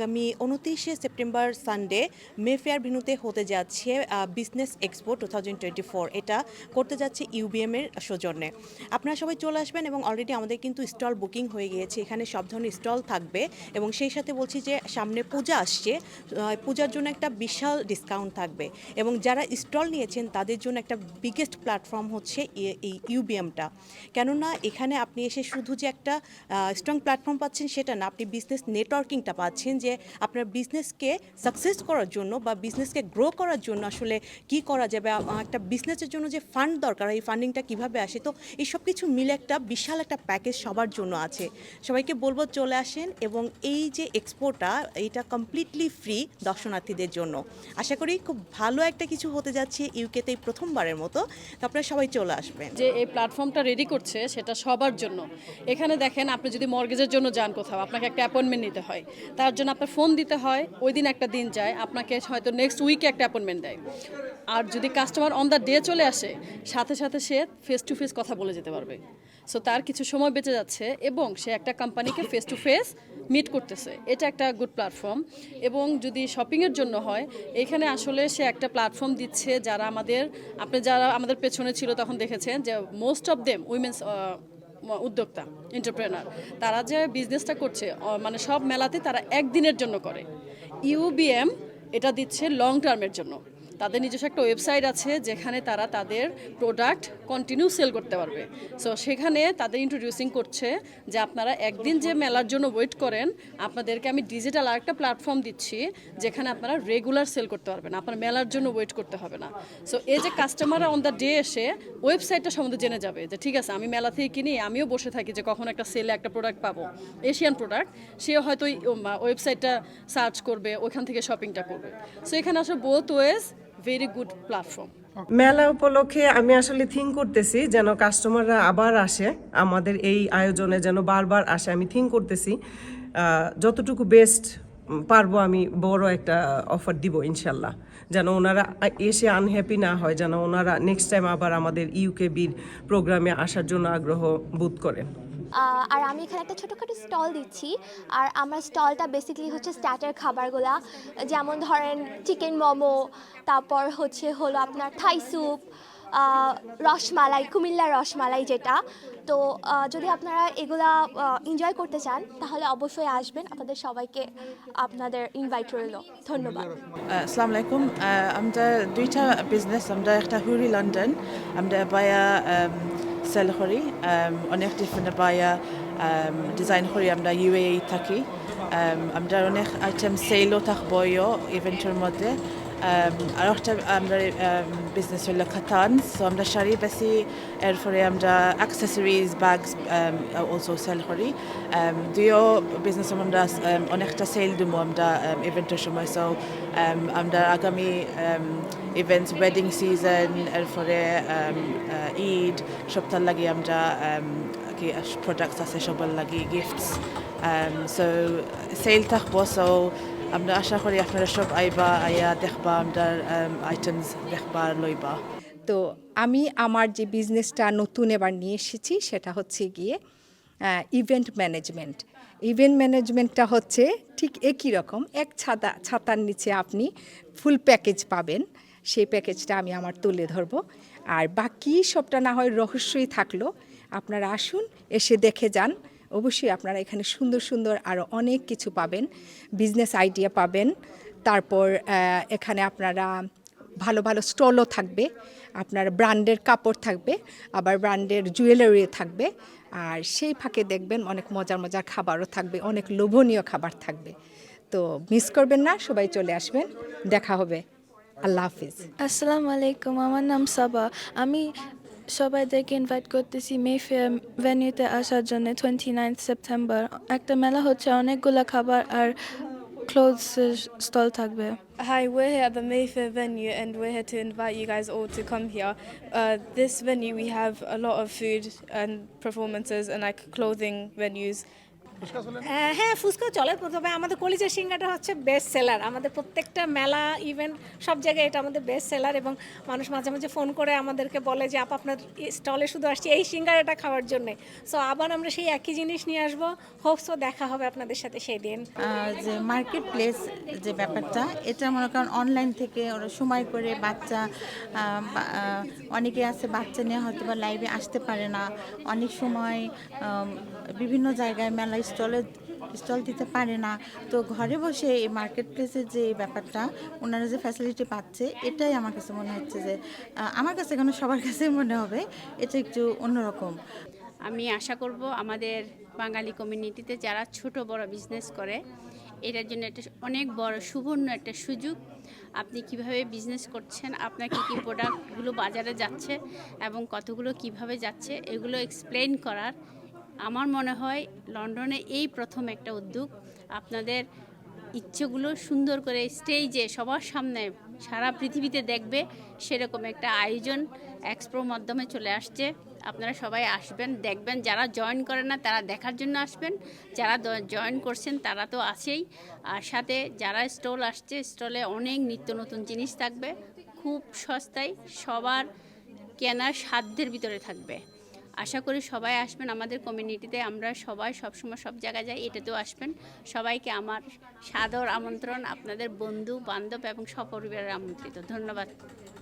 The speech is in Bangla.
আগামী উনত্রিশে সেপ্টেম্বর সানডে মেফেয়ার ভিনুতে হতে যাচ্ছে বিজনেস এক্সপো টু এটা করতে যাচ্ছে ইউবিএম এর সৌজন্যে। আপনারা সবাই চলে আসবেন এবং অলরেডি আমাদের কিন্তু স্টল বুকিং হয়ে গিয়েছে। এখানে সব ধরনের স্টল থাকবে এবং সেই সাথে বলছি যে সামনে পূজা আসছে পূজার জন্য একটা বিশাল ডিসকাউন্ট থাকবে এবং যারা স্টল নিয়েছেন তাদের জন্য একটা বিগেস্ট প্ল্যাটফর্ম হচ্ছে এই ইউবিএমটা কেননা এখানে আপনি এসে শুধু যে একটা স্ট্রং প্ল্যাটফর্ম পাচ্ছেন সেটা না, আপনি বিজনেস নেটওয়ার্কিংটা পাচ্ছেন যে আপনার বিজনেসকে সাকসেস করার জন্য বা বিজনেসকে গ্রো করার জন্য আসলে কি করা যাবে একটা বিজনেসের জন্য যে ফান্ড দরকার, এই ফান্ডিংটা কীভাবে আসে, তো এই সব কিছু মিলে একটা বিশাল একটা প্যাকেজ সবার জন্য আছে। সবাইকে বলব চলে আসেন এবং এই যে এক্সপোটা এইটা কমপ্লিটলি ফ্রি দর্শনার্থীদের জন্য। আশা করি খুব ভালো একটা কিছু হতে যাচ্ছে ইউকেতে এই প্রথমবারের মতো। আপনারা সবাই চলে আসবেন। যে এই প্ল্যাটফর্মটা রেডি করছে, সেটা সবার জন্য। এখানে দেখেন, আপনি যদি মর্গেজের জন্য যান কোথাও, আপনাকে একটা অ্যাপয়েন্টমেন্ট নিতে হয়। তার জন্য আপনার ফোন দিতে হয়, ওই দিন একটা দিন যায়, আপনাকে হয়তো নেক্সট উইকে একটা অ্যাপয়েন্টমেন্ট দেয়। আর যদি কাস্টমার অন দ্য ডে চলে আসে, সাথে সাথে সে ফেস টু ফেস কথা বলে যেতে পারবে। সো তার কিছু সময় বেঁচে যাচ্ছে এবং সে একটা কোম্পানিকে ফেস টু ফেস মিট করতেছে। এটা একটা গুড প্ল্যাটফর্ম এবং যদি শপিংয়ের জন্য হয়, এখানে আসলে সে একটা প্ল্যাটফর্ম দিচ্ছে যারা আমাদের, আপনি যারা আমাদের পেছনে ছিল তখন দেখেছেন যে মোস্ট অফ দেম উইমেন্স উদ্যোক্তা এন্টারপ্রেনার তারা যে বিজনেসটা করছে মানে সব মেলাতে তারা একদিনের জন্য করে। ইউবিএম এটা দিচ্ছে লং টার্মের জন্য। তাদের নিজস্ব একটা ওয়েবসাইট আছে যেখানে তারা তাদের প্রোডাক্ট কন্টিনিউ সেল করতে পারবে। সো সেখানে তাদের ইন্ট্রোডিউসিং করছে যে আপনারা একদিন যে মেলার জন্য ওয়েট করেন, আপনাদেরকে আমি ডিজিটাল আরেকটা প্ল্যাটফর্ম দিচ্ছি যেখানে আপনারা রেগুলার সেল করতে পারবেন, আপনার মেলার জন্য ওয়েট করতে হবে না। সো এই যে কাস্টমাররা অন দ্য ডে এসে ওয়েবসাইটটা সম্বন্ধে জেনে যাবে যে ঠিক আছে, আমি মেলা থেকে কিনি, আমিও বসে থাকি যে কখন একটা সেলে একটা প্রোডাক্ট পাবো। এশিয়ান প্রোডাক্ট সে হয়তো ওয়েবসাইটটা সার্চ করবে ওইখান থেকে শপিংটা করবে। সো এখানে আসলে both ways very good platform মেলা উপলক্ষে আমি আসলে থিঙ্ক করতেছি যেন কাস্টমাররা আবার আসে। আমাদের এই আয়োজনে যেন বারবার আসে, আমি থিঙ্ক করতেছি। যতটুকু বেস্ট পারব আমি বড় একটা অফার দিব ইনশাল্লাহ। যেন ওনারা এসে আনহ্যাপি না হয়, যেন ওনারা নেক্সট টাইম আবার আমাদের ইউকে বির প্রোগ্রামে আসার জন্য আগ্রহ বোধ করেন। আর আমি এখানে একটা ছোটোখাটো স্টল দিচ্ছি। আর আমার স্টলটা বেসিক্যালি হচ্ছে স্টার্টার খাবারগুলা। যেমন ধরেন চিকেন মোমো, তারপর হচ্ছে হলো আপনার থাই স্যুপ রসমালাই কুমিল্লার রসমালাই যেটা। তো যদি আপনারা এগুলা এনজয় করতে চান, তাহলে অবশ্যই আসবেন। আপনাদের সবাইকে আপনাদের ইনভাইট রইল। ধন্যবাদ। Assalamu আলাইকুম। আমরা দুইটা বিজনেস Duita একটা I'm London Huri London. Um, Huri. Um, অনেক um, Huri. I'm the UAE Taki. Um, I'm the অনেক item sale ও থাকব ইভেন্টের মধ্যে Business হলো খাতান so আমরা শাড়ি বেশি এরপরে আমরা accessories bags um, also sell করি um, দুইও business আমরা um, অনেকটা সেল দিব আমরা ইভেন্টের সময় um, আমরা আগামী ইভেন্টস ওয়েডিং সিজন এরপরে ঈদ সপ্তাহ লাগি আমরা কি প্রোডাক্টস আছে সবার লাগি গিফটস সো সেল থাকব সো আমরা আশা করি আপনারা সব আইবা আইয়া দেখবা, আমরা আইটেমস দেখবা, লইবা। তো আমি আমার যে বিজনেসটা নতুন এবার নিয়ে এসেছি, সেটা হচ্ছে গিয়ে ইভেন্ট ম্যানেজমেন্ট ইভেন্ট ম্যানেজমেন্টটা হচ্ছে ঠিক একই রকম, এক ছাতা, ছাতার নিচে আপনি ফুল প্যাকেজ পাবেন। সেই প্যাকেজটা আমি আমার তুলে ধরবো। আর বাকি সবটা না হয় রহস্যই থাকল। আপনারা আসুন, এসে দেখে যান। অবশ্যই আপনারা এখানে সুন্দর সুন্দর আরও অনেক কিছু পাবেন বিজনেস আইডিয়া পাবেন। তারপর এখানে আপনারা ভালো ভালো স্টলও থাকবে, আপনার ব্র্যান্ডের কাপড় থাকবে, আবার ব্র্যান্ডের জুয়েলারি থাকবে, আর সেই ফাঁকে দেখবেন অনেক মজার মজার খাবারও থাকবে, অনেক লোভনীয় খাবার থাকবে। তো মিস করবেন না, সবাই চলে আসবেন, দেখা হবে। আল্লাহ হাফিজ। আসসালামু আলাইকুম, আমার নাম সাবা। আমি সবাইদেরকে ইনভাইট করতেছি মেফেয়ার ভেন্যুতে আসার জন্য টোয়েন্টি নাইন্থ সেপ্টেম্বর একটা মেলা হচ্ছে অনেকগুলো খাবার আর ক্লোথস স্টল থাকবে Hi, we're here at the Mayfair venue and we're here to invite you guys all to come here. Uh, this venue, we have a lot of food and performances and like clothing venues. আহ, হ্যাঁ ফুচকা চলে তবে আমাদের কলিজা সিঙ্গাটা হচ্ছে বেস্ট সেলার আমাদের প্রত্যেকটা মেলা ইভেন্ট সব জায়গায় এটা আমাদের বেস্ট সেলার এবং মানুষ মাঝে মাঝে ফোন করে আমাদেরকে বলে যে আপ আপনার স্টলে শুধু আসছি এই সিঙ্গারাটা খাওয়ার জন্যে। সো আবার আমরা সেই একই জিনিস নিয়ে আসব। হোপসও দেখা হবে আপনাদের সাথে সেই দিন। যে মার্কেট প্লেস যে ব্যাপারটা এটা মনে করেন অনলাইন থেকে ওরা সময় করে বাচ্চা অনেকে আছে বাচ্চা নিয়ে হয়তো বা লাইভে আসতে পারে না। অনেক সময় বিভিন্ন জায়গায় মেলা স্টলে, স্টল দিতে পারে না। তো ঘরে বসে এই মার্কেট প্লেসের যে ব্যাপারটা, ওনারা যে ফ্যাসিলিটি পাচ্ছে, এটাই আমার কাছে মনে হচ্ছে যে আমার কাছে কেন সবার কাছে মনে হবে, এটা একটু অন্যরকম। আমি আশা করব আমাদের বাঙালি কমিউনিটিতে যারা ছোট বড় বিজনেস করে, এটার জন্য একটা অনেক বড় সুবর্ণ একটা সুযোগ। আপনি কীভাবে বিজনেস করছেন, আপনার কী কী প্রোডাক্টগুলো বাজারে যাচ্ছে এবং কতগুলো কীভাবে যাচ্ছে, এগুলো এক্সপ্লেন করার আমার মনে হয় লন্ডনে এই প্রথম একটা উদ্যোগ। আপনাদের ইচ্ছেগুলো সুন্দর করে স্টেজে সবার সামনে সারা পৃথিবীতে দেখবে, সেরকম একটা আয়োজন এক্সপ্রোর মাধ্যমে চলে আসছে। আপনারা সবাই আসবেন, দেখবেন, যারা জয়েন করে না তারা দেখার জন্য আসবেন, যারা জয়েন করছেন তারা তো আছেই। আর সাথে যারা স্টল আসছে, স্টলে অনেক নিত্য নতুন জিনিস থাকবে, খুব সস্তায় সবার কেনার সাধ্যের ভিতরে থাকবে। আশা করি সবাই আসবেন আমাদের কমিউনিটিতে আমরা সবাই সবসময় সব জায়গায় যাই, এটাতেও আসবেন। সবাইকে আমার সাদর আমন্ত্রণ, আপনাদের বন্ধু, বান্ধব এবং সপরিবারের আমন্ত্রিত। ধন্যবাদ।